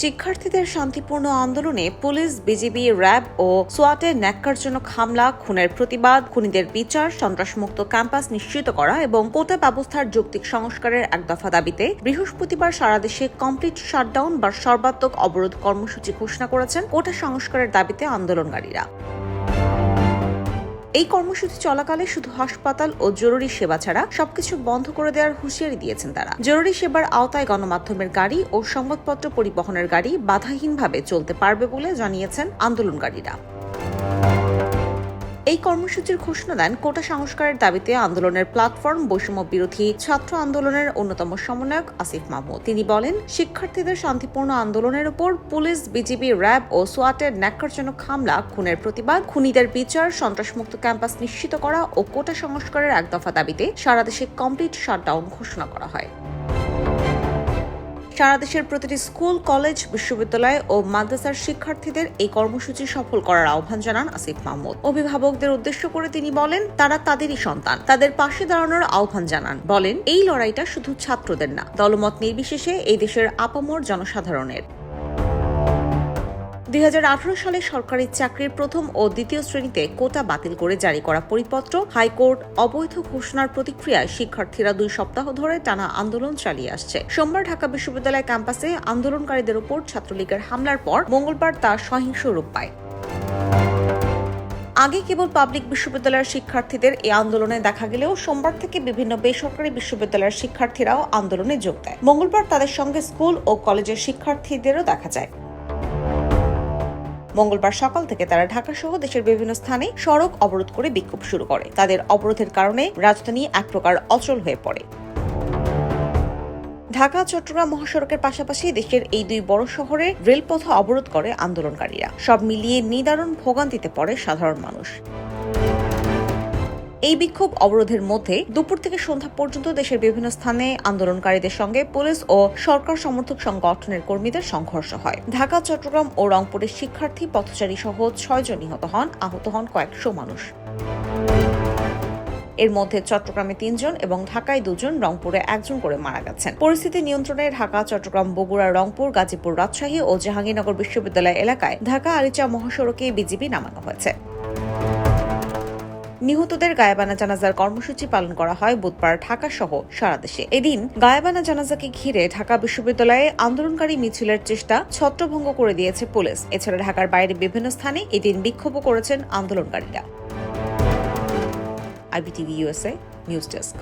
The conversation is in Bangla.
শিক্ষার্থীদের শান্তিপূর্ণ আন্দোলনে পুলিশ, বিজিবি, র্যাব ও সোয়াটের ন্যাক্কারজনক হামলা, খুনের প্রতিবাদ, খুনিদের বিচার, সন্ত্রাসমুক্ত ক্যাম্পাস নিশ্চিত করা এবং কোটা ব্যবস্থার যৌক্তিক সংস্কারের এক দফা দাবিতে বৃহস্পতিবার সারা দেশে কমপ্লিট শাটডাউন বা সর্বাত্মক অবরোধ কর্মসূচি ঘোষণা করেছেন কোটা সংস্কারের দাবিতে আন্দোলনকারীরা। এই কর্মসূচি চলাকালে শুধু হাসপাতাল ও জরুরি সেবা ছাড়া সবকিছু বন্ধ করে দেওয়ার হুঁশিয়ারি দিয়েছেন তারা। জরুরি সেবার আওতায় গণমাধ্যমের গাড়ি ও সংবাদপত্র পরিবহনের গাড়ি বাধাহীনভাবে চলতে পারবে বলে জানিয়েছেন আন্দোলনকারীরা। এই কর্মসূচির ঘোষণা দেন কোটা সংস্কারের দাবিতে আন্দোলনের প্ল্যাটফর্ম বৈষম্য বিরোধী ছাত্র আন্দোলনের অন্যতম সমন্বয়ক আসিফ মাহমুদ। তিনি বলেন, শিক্ষার্থীদের শান্তিপূর্ণ আন্দোলনের উপর পুলিশ, বিজিবি, র্যাব ও সোয়াটের ন্যাক্কারজনক হামলা, খুনের প্রতিবাদ, খুনিদের বিচার, সন্ত্রাসমুক্ত ক্যাম্পাস নিশ্চিত করা ও কোটা সংস্কারের এক দফা দাবিতে সারা দেশে কমপ্লিট শাটডাউন ঘোষণা করা হয়। সারা দেশের প্রতিটি স্কুল, কলেজ, বিশ্ববিদ্যালয় ও মাদ্রাসার শিক্ষার্থীদের এই কর্মসূচি সফল করার আহ্বান জানান আসিফ মাহমুদ। অভিভাবকদের উদ্দেশ্য করে তিনি বলেন, তারা তাদেরই সন্তান। তাদের পাশে দাঁড়ানোর আহ্বান জানান। বলেন, এই লড়াইটা শুধু ছাত্রদের না, দলমত নির্বিশেষে এই দেশের আপামর জনসাধারণের। দুই হাজার আঠারো সালে সরকারি চাকরির প্রথম ও দ্বিতীয় শ্রেণীতে কোটা বাতিল করে জারি করা পরিপত্র, হাইকোর্ট অবৈধ ঘোষণার প্রতিক্রিয়ায় শিক্ষার্থীরা দুই সপ্তাহ ধরে টানা আন্দোলন চালিয়ে আসছে। সোমবার ঢাকা বিশ্ববিদ্যালয় ক্যাম্পাসে আন্দোলনকারীদের উপর ছাত্রলীগের হামলার পর মঙ্গলবার তা সহিংস রূপ পায়। আগে কেবল পাবলিক বিশ্ববিদ্যালয়ের শিক্ষার্থীদের এই আন্দোলনে দেখা গেলেও সোমবার থেকে বিভিন্ন বেসরকারি বিশ্ববিদ্যালয়ের শিক্ষার্থীরাও আন্দোলনে যোগ দেয়। মঙ্গলবার তাদের সঙ্গে স্কুল ও কলেজের শিক্ষার্থীদেরও দেখা যায়। মঙ্গলবার সকাল থেকে তারা ঢাকা সহ দেশের বিভিন্ন স্থানে সড়ক অবরোধ করে বিক্ষোভ শুরু করে। তাদের অবরোধের কারণে রাজধানী এক প্রকার অচল হয়ে পড়ে। ঢাকা, চট্টগ্রাম মহাসড়কের পাশাপাশি দেশের এই দুই বড় শহরে রেলপথ অবরোধ করে আন্দোলনকারীরা। সব মিলিয়ে নিদারুণ ভোগান্তিতে পড়ে সাধারণ মানুষ। এই বিক্ষোভ অবরোধের মধ্যে দুপুর থেকে সন্ধ্যা পর্যন্ত দেশের বিভিন্ন স্থানে আন্দোলনকারীদের সঙ্গে পুলিশ ও সরকার সমর্থক সংগঠনের কর্মীদের সংঘর্ষ হয়। ঢাকা, চট্টগ্রাম ও রংপুরের শিক্ষার্থী, পথচারী সহ ছয়জন নিহত হন, আহত হন কয়েকশো মানুষ। এর মধ্যে চট্টগ্রামে তিনজন এবং ঢাকায় দুজন, রংপুরে একজন করে মারা গেছেন। পরিস্থিতি নিয়ন্ত্রণে ঢাকা, চট্টগ্রাম, বগুড়া, রংপুর, গাজীপুর, রাজশাহী ও জাহাঙ্গীরনগর বিশ্ববিদ্যালয় এলাকায় ঢাকা, আরিচা মহাসড়কে বিজিবি নামানো হয়েছে। নিহতদের গায়েবানা জানাজার কর্মসূচি পালন করা হয় বুধবার ঢাকা সহ সারা দেশে। এদিন গায়েবানা জানাজাকে ঘিরে ঢাকা বিশ্ববিদ্যালয়ে আন্দোলনকারী মিছিলের চেষ্টা ছত্রভঙ্গ করে দিয়েছে পুলিশ। এছাড়া ঢাকার বাইরে বিভিন্ন স্থানে এদিন বিক্ষোভও করেছেন আন্দোলনকারীরা। IBTV USA news desk.